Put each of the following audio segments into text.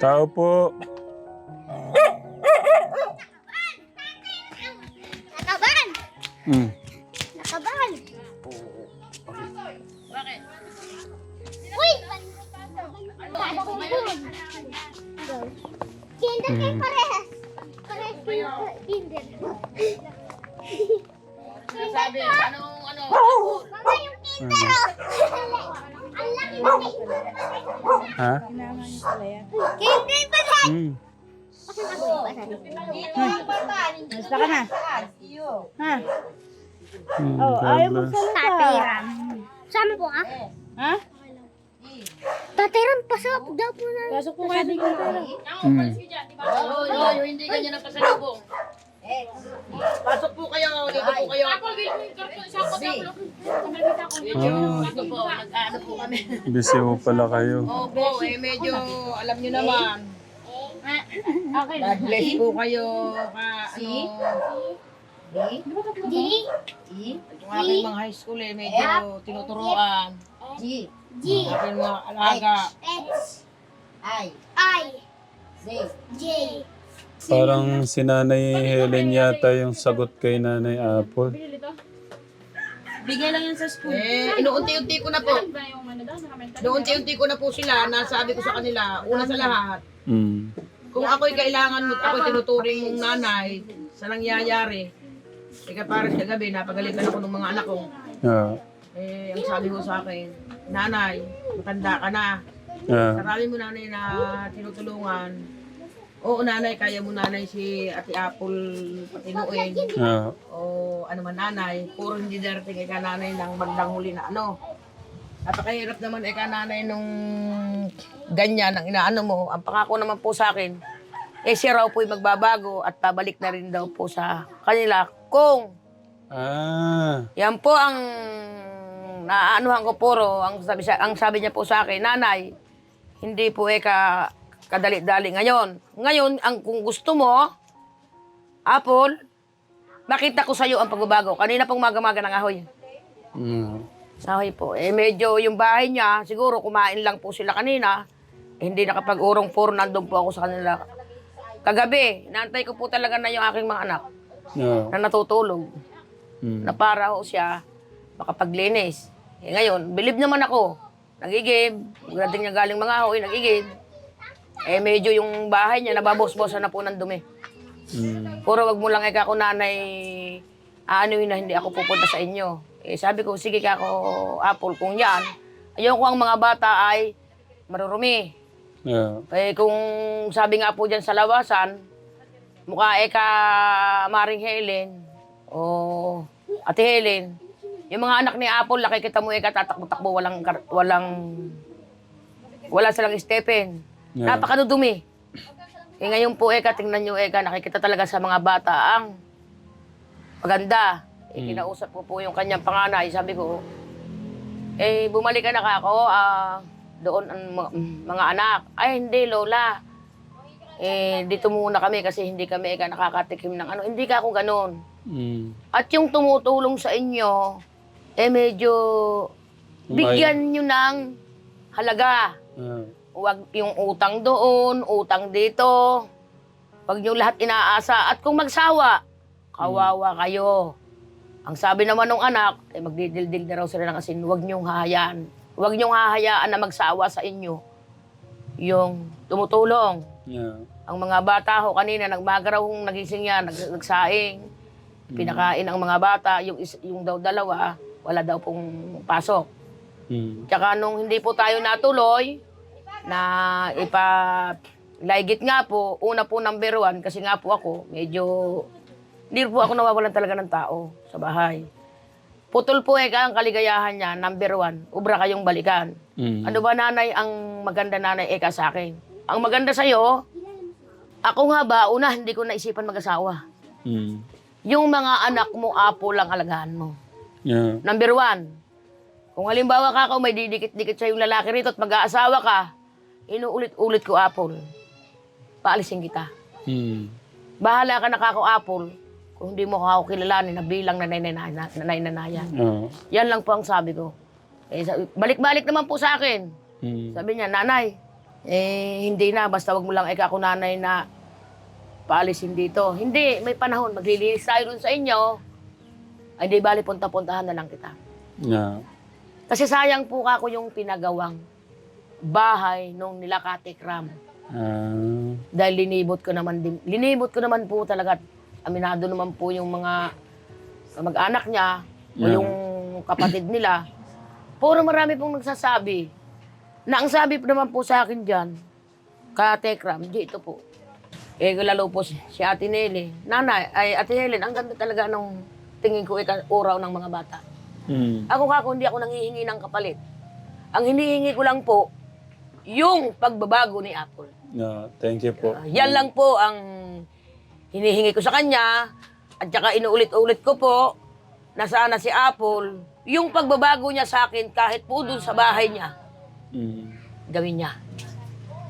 Tao po. Nakaban! Mm. Nakaban! Uy! Kinder kayo Mm. parehas. Parehas kayo kinder. Sabi, anong ano? Mama yung kinder oh. Ang laki kinder. Ha? Kinder Mm, Oh, ayaw mo salita. Tatiran. Sama po ka? Ha? Tatiran, pasok daw po na. Pasok po kayo dito. Mm. Oo, yung hindi ganyan ang pasalubong. Pasok po kayo, dito po kayo. Medyo, Ah. ano po, nag-ano po kami. Busy po pala kayo. Opo, eh medyo, alam nyo naman. God bless po kayo. Ka, ano, G. yung aking mga high school eh, medyo tinuturuan. G. Yung aking mga alaga. H. I, I. Z, J. Parang si Nanay Helen yata yung sagot kay Nanay Apple. Bigay lang yan sa school. Eh, inuunti-unti ko na po. Inuunti-unti ko na po sila, nasabi ko sa kanila, una sa lahat, Mm. kung ako'y kailangan mo, ako'y tinuturing mong nanay sa nangyayari. Ika parang kagabi, napagalitan ako ng mga anak ko. Yeah. Eh, ang sabi ko sa akin, nanay, matanda ka na. Yeah. Marami mo nanay na tinutulungan. Oo nanay, kaya mo nanay si Ate Apple patinuin. Yeah. O ano man nanay, puro hindi darating ika nanay ng bandang huli na ano. Napakahirap naman ika nanay nung ganyan ang inaano mo. Ang pangako naman po sa akin, eh siya raw po'y magbabago at pabalik na rin daw po sa kanila kung Ah. yan po ang naanuhan ko puro, ang sabi, siya, ang sabi niya po sa akin, nanay, hindi po eh ka, kadali-dali ngayon. Ngayon, ang kung gusto mo, Apple, makita ko sa iyo ang pagbabago. Kanina pong maga-maga ng ahoy. Mm. Ahoy po. Eh medyo yung bahay niya, siguro kumain lang po sila kanina. Eh, hindi nakapag-urong puro nandun po ako sa kanila. Kagabi, naantay ko po talaga na yung aking mga anak Yeah. na natutulog Mm. na para ho siya makapaglinis. Eh ngayon, bilib naman ako. Nagigib. Pagdating niya galing mga ahoy, nagigib. Eh medyo yung bahay niya, nababos-bosan na po ng dumi. Mm. Puro wag mo lang ikaw ako nanay, aanuin na hindi ako pupunta sa inyo. Eh sabi ko, sige ka ako, Apple, kung yan, ayoko ang mga bata ay marurumi. Yeah. Eh kung sabi nga po dyan sa lawasan, mukha eh ka Maring Helen o Ate Helen, yung mga anak ni Apple, nakikita mo eh ka tatakbo-takbo, walang, walang, wala silang Stephen. Yeah. Napakadudumi. Eh ngayon po eh ka, tingnan nyo eh ka, nakikita talaga sa mga bata ang maganda. Eh Mm. kinausap ko po yung kanyang panganay, sabi ko, eh bumalik ka na ka ako, ah, doon ang mga, anak. Ay hindi lola, eh dito muna kami kasi hindi kami eka nakakatikim ng ano. Hindi ka ako ganun. Mm. At yung tumutulong sa inyo, eh medyo bigyan nyo ng halaga. Yeah. Huwag yung utang doon, utang dito. Huwag nyo lahat inaasa. At kung magsawa, kawawa kayo. Ang sabi naman ng anak, eh magdidildil na raw sila ng asin, huwag nyong hahayaan. Huwag nyong hahayaan na magsawa sa inyo. Yung tumutulong. Yeah. Ang mga bata ho kanina, nagmaga raw kung nagising yan, nag, nagsaing. Pinakain ang mga bata, yung, yung daw dalawa, wala daw pong pasok. Mm. Tsaka nung hindi po tayo natuloy, na ipa laigit nga po, una po number one, kasi nga po ako, medyo, hindi po ako nawawalan talaga ng tao sa bahay. Putol po eh ang kaligayahan niya, number one, ubra kayong balikan. Mm. Ano ba nanay ang maganda nanay eka sa akin? Ang maganda sa'yo, ako nga ba, una, hindi ko naisipan mag-asawa. Mm. Yung mga anak mo, apo lang alagaan mo. Yeah. Number one, kung halimbawa ka ako may didikit-dikit sa yung lalaki rito at mag-aasawa ka, inuulit-ulit ko apple. Paalisin kita. Mm. Bahala ka na kako apple kung hindi mo ako kilalanin na bilang nanay-nanayan. Oh. Yan lang po ang sabi ko. Eh, sabi- balik-balik naman po sa akin. Mm. Sabi niya, nanay, Eh, hindi na. Basta wag mo lang ikaw ako nanay na paalisin dito. Hindi, may panahon. Maglilinis tayo dun sa inyo. Ay, di bali, punta-puntahan na lang kita. Yeah. Kasi sayang po ako yung pinagawang bahay nung nila Kate Kram. Ah, Dahil linibot ko naman din. Linibot ko naman po talaga. at Aminado naman po yung mga mag-anak niya o Yeah. yung kapatid nila. Puro marami pong nagsasabi na ang sabi po naman po sa akin dyan, Kate Kram, di ito po. Eh, lalo po si, si Ate Nelly. Nanay, ay Ate Helen, ang ganda talaga nung tingin ko ika uraw ng mga bata. mm, Ako kako, hindi ako nanghihingi ng kapalit. Ang hinihingi ko lang po, yung pagbabago ni Apple. yeah, thank you po. Ah, yan lang po ang hinihingi ko sa kanya. At saka inuulit-ulit ko po na sana si Apple, yung pagbabago niya sa akin kahit po dun sa bahay niya, Mm, gawin niya.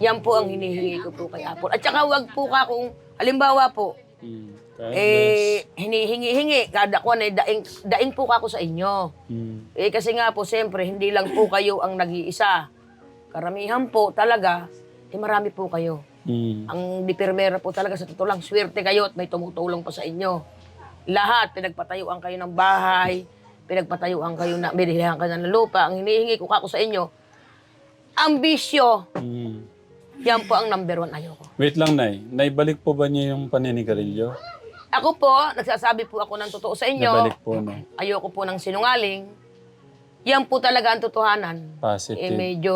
Yan po ang hinihingi ko po kay Apple. At saka wag po ka kung, halimbawa po, mm, eh, hinihingi-hingi, kada kuwan eh, daing, daing po ako sa inyo. Mm, Eh kasi nga po, siyempre, hindi lang po kayo ang nag-iisa. Karamihan po talaga, eh marami po kayo. Mm, Ang dipirmera po talaga sa totoo lang, swerte kayo at may tumutulong pa sa inyo. Lahat, pinagpatayuan kayo ng bahay, pinagpatayuan kayo na, binilihan kayo ng lupa. Ang hinihingi ko kako sa inyo, ambisyo, mm. yan po ang number one ayoko. Wait lang, Nay. Naibalik po ba niya yung paninigarilyo? Ako po, nagsasabi po ako ng totoo sa inyo, Nabalik po na. ayoko po ng sinungaling. Yan po talaga ang totohanan. Eh Positive. medyo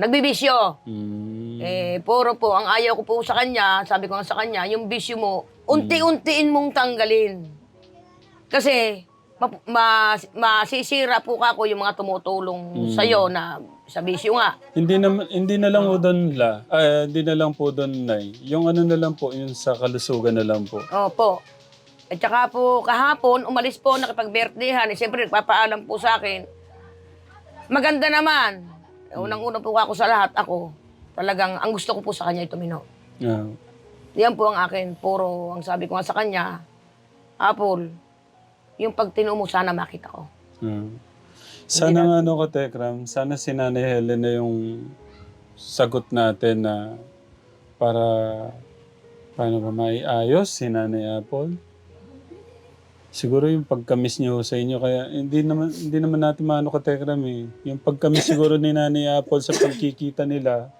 nagbibisyo. Mm, Eh, puro po, ang ayaw ko po sa kanya, sabi ko nga sa kanya, yung bisyo mo, unti-untiin mong tanggalin. Kasi, ma- ma- masisira po kako yung mga tumutulong sa'yo na sa bisyo nga. Hindi na hindi na lang po doon la. Ah, hindi na lang po doon nay. Yung ano na lang po, yung sa kalusugan na lang po. Opo. At saka po, kahapon, umalis po, nakipag-birthdayhan. Eh, siyempre, nagpapaalam po sa akin. Maganda naman. Unang-unang po ako sa lahat, ako. Talagang, ang gusto ko po sa kanya, ito mino. Yeah. Yan po ang akin. Puro, ang sabi ko nga sa kanya, Apple, yung pagtino mo, sana makita ko. Yeah. Sana nga ano ko, Tekram, sana si Nanay Helen na yung sagot natin na para paano ba maiayos si Nanay Apple. Siguro yung pagkamis niyo sa inyo kaya hindi naman hindi naman natin maano ka Tekram eh. Yung pagkamis siguro ni Nanay Apple sa pagkikita nila.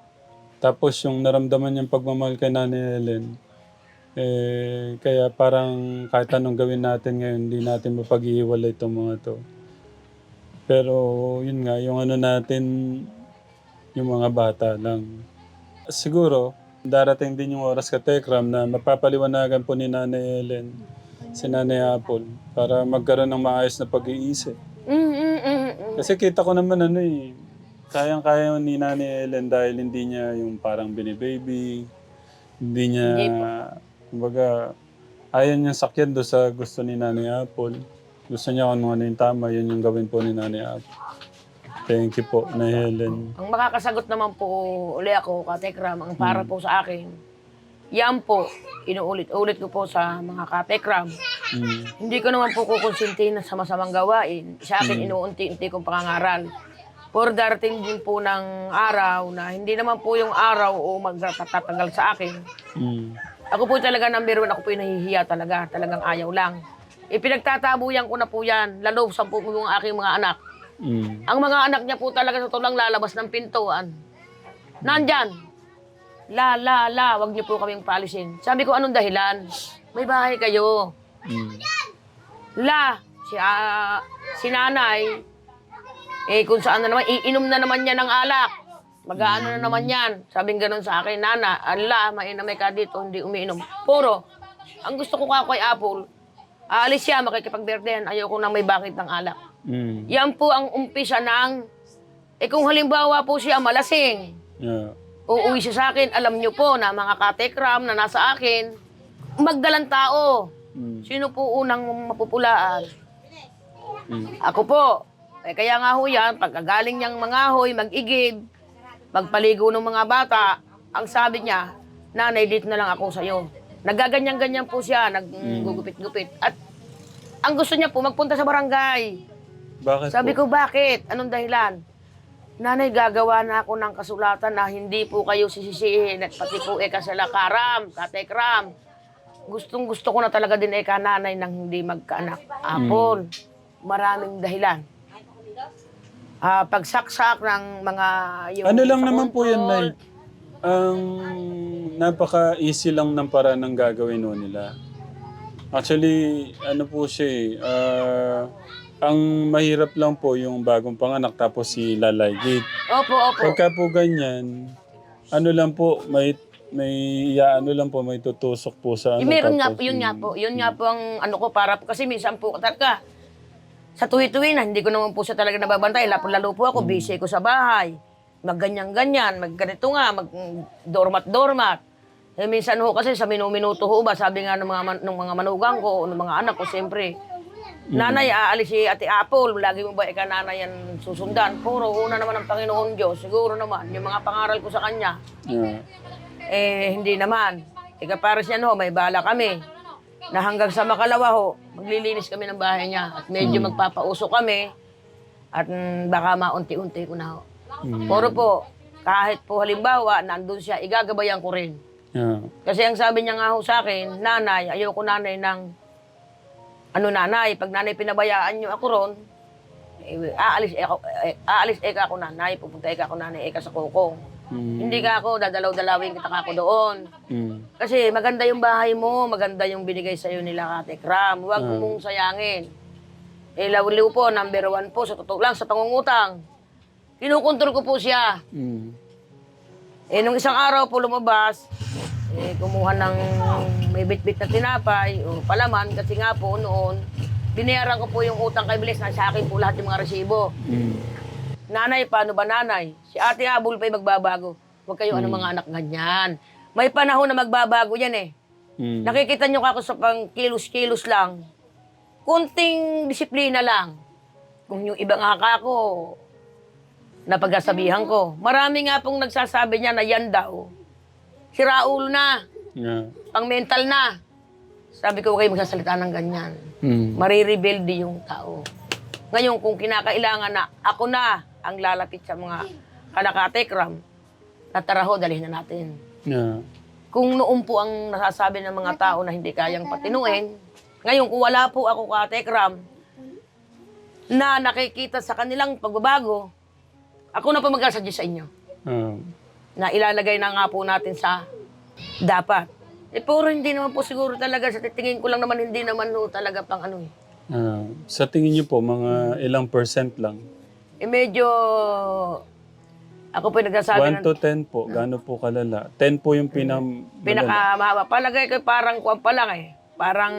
Tapos yung naramdaman niyang pagmamahal kay Nanay Helen. Eh, kaya parang kahit anong gawin natin ngayon, hindi natin mapag-iwalay itong mga to. Pero yun nga, yung ano natin, yung mga bata lang. Siguro, darating din yung oras ka Tekram na mapapaliwanagan po ni Nanay Helen, si Nanay Apple, para magkaroon ng maayos na pag-iisip. Mm, mm, mm, mm. Kasi kita ko naman ano eh, kayang-kaya ni Nanay Ellen dahil hindi niya yung parang binibaby, hindi niya, Hindi po. kumbaga, ayaw niya sakyan do sa gusto ni Nanay Apple. Gusto niya kung ano yung tama, yun yung gawin po ni Nanay Apple. Thank you po, Nay Helen. Ang makakasagot naman po uli ako, Katekram, ang para po sa akin, yan po, inuulit-ulit ko po sa mga Katekram. Mm. Hindi ko naman po kukonsintin sa masamang gawain. Sa akin, inuunti-unti kong pangangaral. For darating din po ng araw na hindi naman po yung araw o magtatanggal sa akin. Mm. Ako po talaga number one, ako po yung nahihiya talaga. Talagang ayaw lang. Ipinagtatabuyan ko na po yan, lalo sa po yung aking mga anak. Mm. Ang mga anak niya po talaga sa tulang lalabas ng pintuan. Nandyan. La, la, la, wag niyo po kaming palisin. Sabi ko, anong dahilan? May bahay kayo. Mm. La, si, ah, si nanay, eh kung saan na naman, iinom na naman niya ng alak. Mag-aano na naman yan. Sabing ganun sa akin, Nana, ala, mainamay ka dito, hindi umiinom. Puro. Ang gusto ko ka kay Apple, aalis siya, makikipagberdehan, ayoko nang may bakit ng alak. Mm. Yan po ang umpisa ng, eh kung halimbawa po siya malasing, Yeah. uuwi siya sa akin, alam niyo po na mga katekram na nasa akin, magdalang tao. Mm. Sino po unang mapupulaan? Mm. Ako po. Eh, kaya nga ho yan, pagkagaling niyang mangahoy, mag-igib, magpaligo ng mga bata, ang sabi niya, nanay, dito na lang ako sa'yo. Nagaganyan-ganyan po siya, naggugupit-gupit. At ang gusto niya po, magpunta sa barangay. Bakit Sabi po? ko, bakit? Anong dahilan? Nanay, gagawa na ako ng kasulatan na hindi po kayo sisisihin at pati po eka sa lakaram, katekram. Gustong gusto ko na talaga din eka nanay nang hindi magkaanak. Apol, maraming dahilan. Ah, pagsaksak ng mga... Yung Ano lang naman po yan. Nay? Ang napaka-easy lang ng paraan ng gagawin ho nila. Actually, ano po siya eh, ah, ang mahirap lang po yung bagong panganak tapos si Lalaygit. Opo, opo. Pagka po ganyan, ano lang po, may may ya, ano lang po, may tutusok po sa ano. Yung meron nga tapos yun nga po. Yun nga po ang ano ko para po. Kasi minsan po talaga, sa tuwi-tuwi na, hindi ko naman po siya talaga nababantay. Lalo, lalo po ako, busy ko sa bahay. Magganyan-ganyan, magganito nga, mag dormat-dormat. Eh, minsan ho kasi sa minuminuto ho ba, sabi nga ng mga, man- ng mga manugang ko, ng mga anak ko, siyempre, Nanay, aalis si Ate Apple. Lagi mo ba ika nanay yan susundan? Puro, una naman ang Panginoon Diyos. Siguro naman, yung mga pangaral ko sa Kanya, Yeah. eh, hindi naman. Ika para siya no, may bala kami. Na hanggang sa makalawa ho, maglilinis kami ng bahay niya. At medyo magpapauso kami. At mm, baka maunti-unti ko na ho. Puro po, kahit po halimbawa, nandun siya, igagabayan ko rin. Yeah. Kasi ang sabi niya nga ho sa akin, nanay, ayoko nanay ng, ano nanay, pag nanay pinabayaan niyo ako ron, eh, aalis, eka, eh, aalis eka ako nanay, pupunta eka ako nanay, eka sa kokong. Mm. Hindi ka ako, dadalaw-dalawin kita ka ako doon. Mm. Kasi maganda yung bahay mo, maganda yung binigay sa'yo nila Kate Kram. Huwag Ah. mong sayangin. Eh, lawliw po, number one po, sa totoo lang, sa pangungutang. Kinukontrol ko po siya. Mm. Eh, nung isang araw po lumabas, eh, kumuha ng may bit-bit na tinapay o palaman kasi nga po noon, binayaran ko po yung utang kay Bilis na sa akin po lahat yung mga resibo. Mm. Nanay, paano ba nanay? Si ate Abul pa'y magbabago. Huwag kayo ano mga anak ganyan. May panahon na magbabago yan eh. Mm. Nakikita nyo ako sa pang kilos-kilos lang. Kunting disiplina lang. Kung yung ibang haka ko, napagsasabihan ko. Marami nga pong nagsasabi niya na yan daw. Si Raul na, Yeah. pang mental na. Sabi ko, huwag kayo magsasalita ng ganyan. Mm. Marirebelde yung tao. Ngayon, kung kinakailangan na ako na ang lalapit sa mga kanakatekram, nataraho, dalhin na natin. Yeah. Kung noon po ang nasasabi ng mga tao na hindi kayang patinuin, ngayon kung wala po ako katekram, na nakikita sa kanilang pagbabago, ako na pa magsasadya sa inyo Ah. na ilalagay na nga po natin sa dapat. Eh, puro hindi naman po siguro talaga, sa titingin ko lang naman, hindi naman ho talaga pang ano eh. Ah. Sa tingin niyo po, mga ilang percent lang? Eh, medyo, ako po yung nagsasabi 1 ng to 10 po, gaano po kalala? 10 po yung pinam... pinakamahaba. Palagay ko parang kuwan pa lang eh. Parang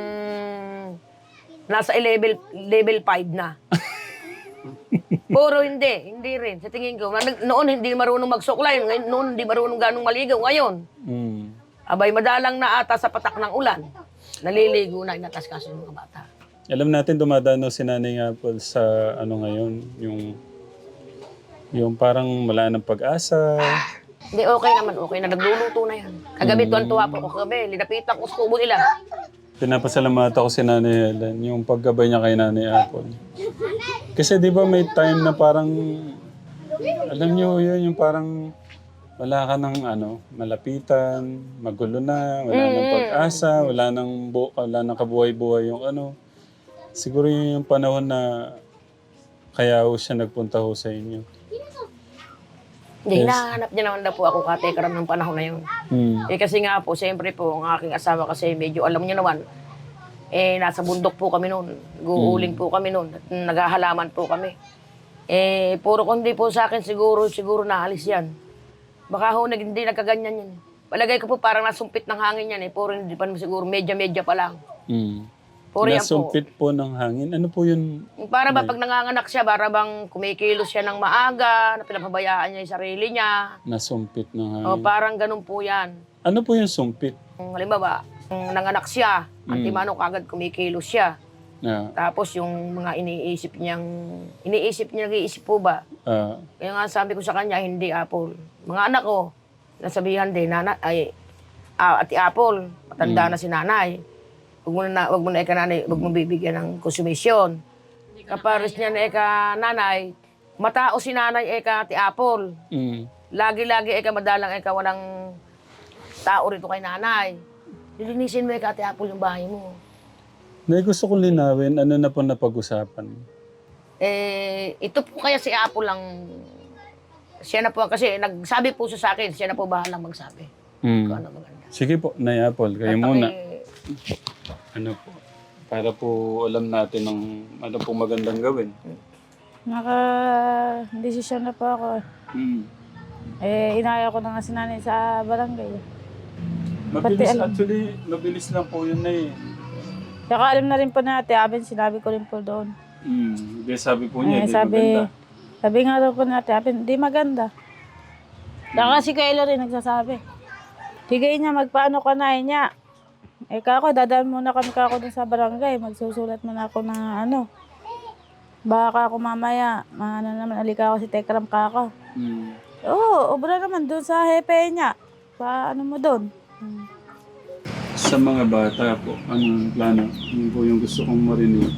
nasa level level 5 na. Puro hindi, hindi rin. Sa tingin ko, nag- noon hindi marunong magsuklay, ngayon noon hindi marunong ganong maligaw. Ngayon, Mm. abay madalang na ata sa patak ng ulan. Naliligo na, inataskas yung mga bata. Alam natin dumadano si Nanay Apple sa ano ngayon, yung yung parang wala ng pag-asa. Hindi, okay naman, okay na. Nagluluto na yan. Kagabi, tuwan-tuwa po ako kagabi. Linapitan ko sa kubo nila. Pinapasalamat ako si Nanay Helen, yung paggabay niya kay Nanay Apple. Kasi di ba may time na parang, alam niyo yun, yung parang wala ka ng ano, malapitan, magulo na, wala nang pag-asa, wala nang, bu- wala nang kabuhay-buhay yung ano. Siguro yun yung panahon na kaya ho siya nagpunta ho sa inyo. Hindi, hinahanap niya naman daw po ako katekaram ng panahon na yun. Hmm. Eh kasi nga po, siyempre po, ang aking asawa kasi medyo alam niyo naman, eh nasa bundok po kami noon. Guuling po kami noon. Naghahalaman po kami. Eh, puro kundi po sa akin siguro, siguro naalis yan. Baka ho, nag- hindi nagkaganyan yan. Palagay ko po parang nasumpit ng hangin yan eh. Puro hindi pa siguro, medya-medya pa lang. Hmm. Puro yan po. Nasumpit po ng hangin. Ano po yun? Para ba pag nanganganak siya, para bang kumikilos siya ng maaga, na pinapabayaan niya yung sarili niya. Nasumpit ng hangin. O parang ganun po yan. Ano po yung sumpit? Kung halimbawa, kung nanganak siya, antimano kagad kumikilos siya. Ah, Tapos yung mga iniisip niyang, iniisip niya, nag-iisip po ba? ah, Kaya nga sabi ko sa kanya, hindi Apple. Mga anak ko, nasabihan din, nana, ay, ah, ati Apple, matanda na si nanay. Huwag mo na, huwag mo na ika nanay, huwag mo bibigyan ng konsumisyon. Kapares niya na ika nanay, matao si nanay eka ti Apple. Mm. Lagi-lagi eka madalang eka walang tao rito kay nanay. Lilinisin mo eka ti Apple yung bahay mo. Nay, gusto kong linawin, ano na po napag-usapan? Eh, ito po kaya si Apple lang, siya na po, kasi nagsabi po siya sa akin, siya na po bahalang magsabi. Mm. Kung ano maganda. Sige po, Nay Apple, kayo At muna. ako'y- Ano po? Para po alam natin ang ano po magandang gawin. Naka-desisyon na po ako. Mm. Eh, inaya ko na nga si nanay sa barangay. Mabilis, ano? actually, mabilis lang po yun na eh. Saka alam na rin po natin, abin sinabi ko rin po doon. Mm. Hindi, sabi po niya, Eh, hindi sabi, maganda. sabi nga daw po natin, abin, di maganda. Saka si Kayla rin nagsasabi. Tigay niya, magpaano ka na eh, niya. Eh kako, dadaan muna kami kako dun sa barangay. Magsusulat muna ako ng ano. Baka ako mamaya, ano naman, alika ako si Tekram kako. Mm. Oo, obra naman dun sa hepe niya. Pa ano mo dun. Hmm. Sa mga bata po, anong plano? Ano po yung gusto kong marinig?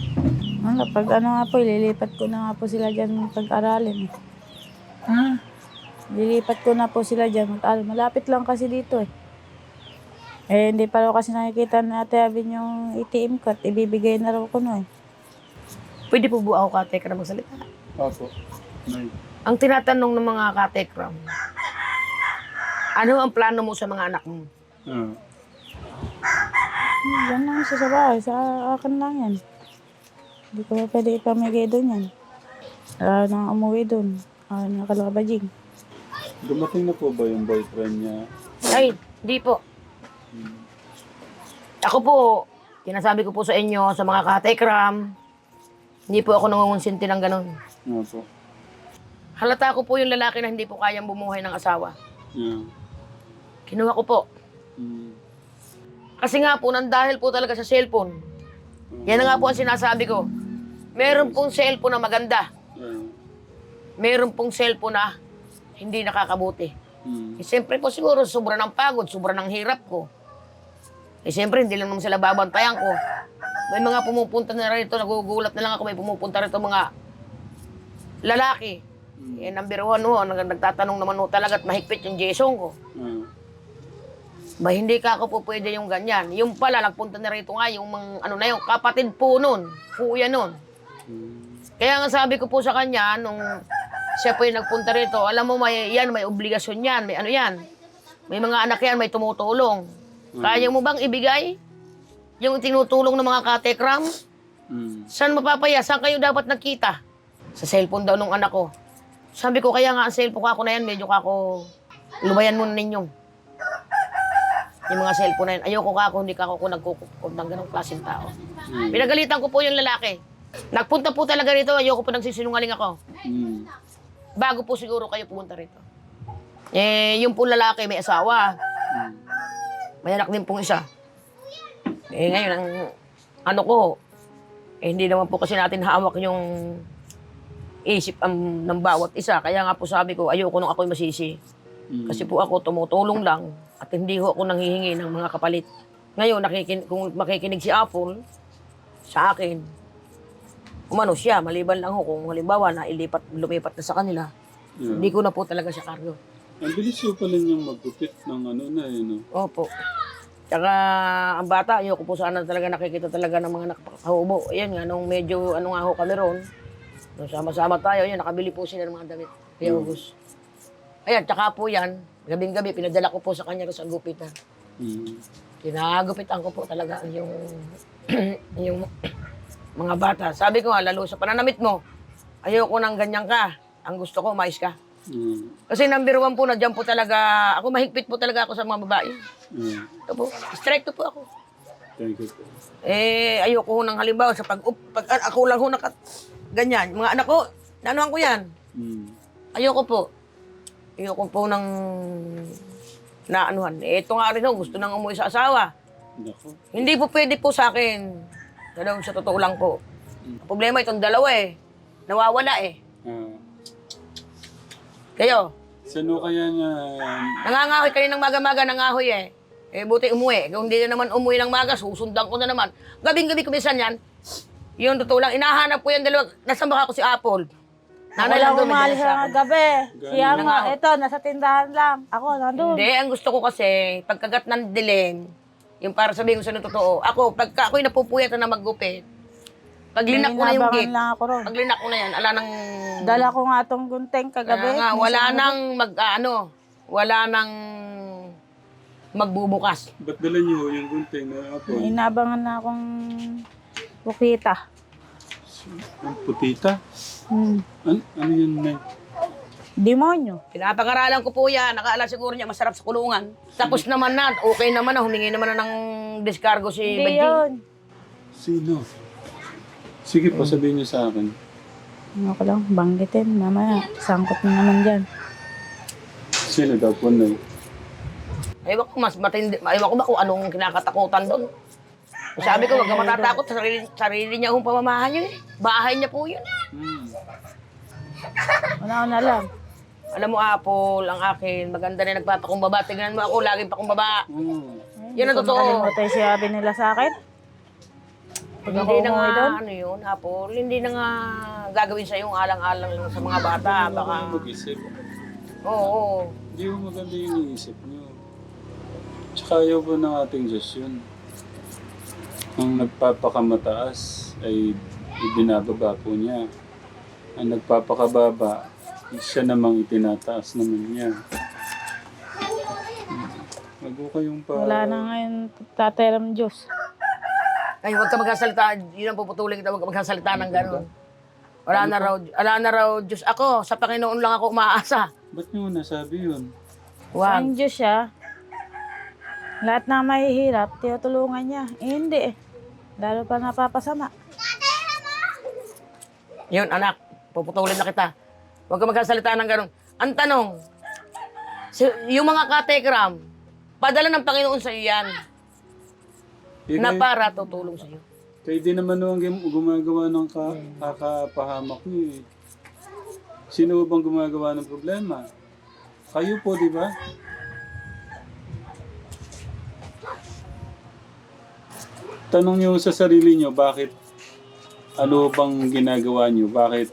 Ano, pag ano nga po, ililipat ko na nga po sila dyan pag-aralin. Ha? Lilipat ko na po sila dyan mag-aral. Malapit lang kasi dito eh. Eh, hindi pa raw kasi nakikita na Ate Abin yung ATM card. Ibibigay na raw ko no eh. Pwede po ba ako katekram magsalita? Opo. Nay. Ang tinatanong ng mga katekram, ano ang plano mo sa mga anak mo? Ah. Hmm, Yan lang siya sa bahay. Sa akin lang yan. Hindi ko pa pwede ipamigay doon yan. Ayaw nang umuwi doon. Ayaw nang kalabajing. Dumating na po ba yung boyfriend niya? Ay, hindi po. Ako po, sinasabi ko po sa inyo, sa mga katekram, hindi po ako nangungunsinti ng ganun. Opo. Halata ko po yung lalaki na hindi po kayang bumuhay ng asawa. Yeah. Kinuha ko po. Mm. Kasi nga po, nang dahil po talaga sa cellphone. Yan na nga po ang sinasabi ko. Meron pong cellphone na maganda. Yeah. Meron pong cellphone na hindi nakakabuti. Mm. Eh, siyempre po siguro, sobra ng pagod, sobra ng hirap ko. Eh, siyempre, hindi lang naman sila babantayan ko. May mga pumupunta na rito, nagugulat na lang ako, may pumupunta rito mga lalaki. Eh, number one ho, nag- nagtatanong naman ho talaga at mahigpit yung Jason ko. Ah. Ba, hindi ka ako po pwede yung ganyan. Yung pala, nagpunta na rito nga, yung mga, ano na yung kapatid po nun, kuya nun. Mm. Kaya nga sabi ko po sa kanya, nung siya po yung nagpunta rito, alam mo, may, yan, may obligasyon yan, may ano yan. May mga anak yan, may tumutulong. Kaya mo bang ibigay yung tinutulong ng mga katekram? Mm. Saan mapapaya? Saan kayo dapat nagkita? Sa cellphone daw nung anak ko. Sabi ko, kaya nga ang cellphone ko ako na yan, medyo ka ako, lubayan muna ninyo. Yung mga cellphone na yan. Ayoko ka ako, hindi ka ako nagkukukod ng ganong klaseng tao. Mm. Pinagalitan ko po yung lalaki. Nagpunta po talaga rito, ayoko po nagsisinungaling ako. Mm. Bago po siguro kayo pumunta rito. Eh, yung po lalaki may asawa. May anak din pong isa. Eh, ngayon, ang ano ko, eh, hindi naman po kasi natin hawak yung isip ang, ng bawat isa. Kaya nga po sabi ko, ayoko nung ako'y masisi. Mm. Kasi po ako tumutulong lang at hindi ho ako nanghihingi ng mga kapalit. Ngayon, nakikin, kung makikinig si Apple sa akin, umano siya, maliban lang ho kung halimbawa na ilipat, lumipat na sa kanila, Yeah. hindi ko na po talaga siya kargo. Ang bilis yung pala niyang magupit ng ano na eh, no? Opo. Tsaka ang bata, ayoko po sana talaga nakikita talaga ng mga nakakahubo. Ayan nga, nung medyo ano nga ho kami ron, nung sama-sama tayo, ayan, nakabili po sila ng mga damit. Kaya August. Ayan, tsaka po yan, gabing-gabi, pinadala ko po sa kanya sa gupitan. Mm. Kinagupitan ko po talaga yung, yung mga bata. Sabi ko nga, lalo sa pananamit mo, ayoko nang ganyan ka. Ang gusto ko, mais ka. Mm. Kasi number one po, na dyan po talaga, ako mahigpit po talaga ako sa mga babae. Mm. Ito po, strike to po ako. Thank you po. Eh, ayoko ho ng halimbawa sa pag, up, pag ah, ako lang ho nakat, ganyan. Mga anak ko, nanuhan ko yan. Mm. Ayoko po. Ayoko po ng naanuhan. Eh, ito nga rin ho, gusto nang umuwi sa asawa. Nako. Hindi po pwede po sa akin. Ganun, sa totoo lang po. Ang problema itong dalawa eh. Nawawala eh. Kayo, Sino kaya niya... nangangahoy kayo ng maga-maga, nangahoy eh. Eh, buti umuwi. Kung hindi na naman umuwi ng maga, susundan ko na naman. Gabing-gabi kumisan yan. Yun, totoo lang. Inahanap ko yan dalawa. Nasaan ba ako si Apple? Nanay Wala lang akong doon, may maalis dala sa akin. gabi. Siya Ganun. nga, ito, nasa tindahan lang. Ako, nandun. Hindi, ang gusto ko kasi, pagkagat ng dilim, yung para sabihin ko sa totoo, ako, pagka ako'y napupuyat na maggupit, pag linak ko na yung gate, lang ako ron. pag linak ko na yan, ala nang... Dala ko nga tong gunting kagabi. Kaya nga, wala nang mag, ah, ano, wala nang magbubukas. Ba't dala niyo yung gunting na apo? Inabangan na akong bukita. Ang putita? Hmm. An ano yun, Nay? Demonyo. Pinapangaralan ko po yan, nakaala siguro niya masarap sa kulungan. Tapos naman na, okay naman na, humingi naman na ng discargo si Hindi Badji. yun. Sino? Sige po, sabihin niyo sa akin. Ano ko lang, banggitin. Mamaya, sangkot na naman dyan. Sino daw po, Nay? Ewan ko, mas matindi, ewan ko ba kung anong kinakatakutan doon. Sabi ko, wag ka matatakot, sarili, sarili niya yung pamamahan yun eh. Bahay niya po yun. Hmm. Wala ko na alam. Alam mo, Apple, ang akin, maganda na nagpapakumbaba. Tingnan mo ako, laging pakumbaba. Oh. Yan ang totoo. Kalimutan yung sinabi nila sa akin. Pag Hindi na nga, doon. ano yun, Apple, hindi na nga gagawin sa yung alang-alang lang sa mga bata. Baka, Mag-isip. oo, oo. Hindi mo maganda yung iniisip niyo. Tsaka ayaw po ng ating Diyos yun. Ang nagpapakamataas ay ibinababa po niya. Ang nagpapakababa, siya namang itinataas naman niya. Wag po kayong pa... Wala na ngayon tatayram Diyos. Ay, huwag ka magkasalita. Yun ang puputulin kita, huwag ka magkasalita ng gano'n. Wala na raw, wala na raw, Diyos ako, sa Panginoon lang ako umaasa. Ba't niyo nasabi yun? Huwag. Ang Diyos siya, lahat na mahihirap, tinutulungan niya. Eh, hindi eh. Lalo pa napapasama. Yun, anak, puputulin na kita. Huwag ka magkasalita ng gano'n. Ang tanong, si- yung mga katekram, padala ng Panginoon sa iyo yan Eh, na para tutulong sa iyo. kayo din naman nung gum- gumagawa ng ka, kakapahamak niyo eh. Sino bang gumagawa ng problema? Kayo po, di ba? Tanong niyo sa sarili niyo, bakit ano bang ginagawa niyo? Bakit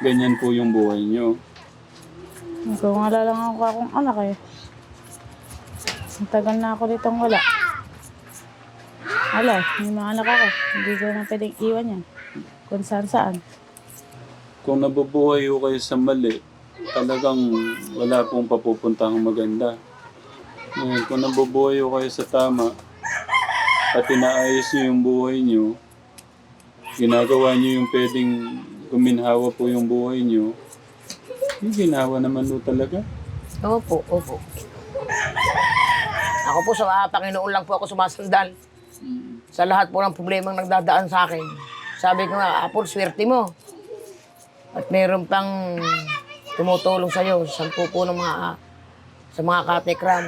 ganyan po yung buhay niyo? Kung wala lang ako akong anak eh. Ang tagal na ako ditong wala. Wala, may mga anak ako. Hindi ko na pwedeng iwan yan. Kung saan saan. Kung nabubuhay ho kayo sa mali, talagang wala pong papupuntahang maganda. Ngayon, kung nabubuhay ho kayo sa tama, at inaayos niyo yung buhay niyo, ginagawa niyo yung pwedeng guminhawa po yung buhay niyo, yung ginawa naman ho talaga. Opo, opo. Ako po sa Panginoon lang po ako sumasandal. Sa lahat po ng problemang nagdadaan sa akin. Sabi ko nga, Apple, swerte mo. At meron pang tumutulong sa'yo, sampu po ng mga, sa mga katekram.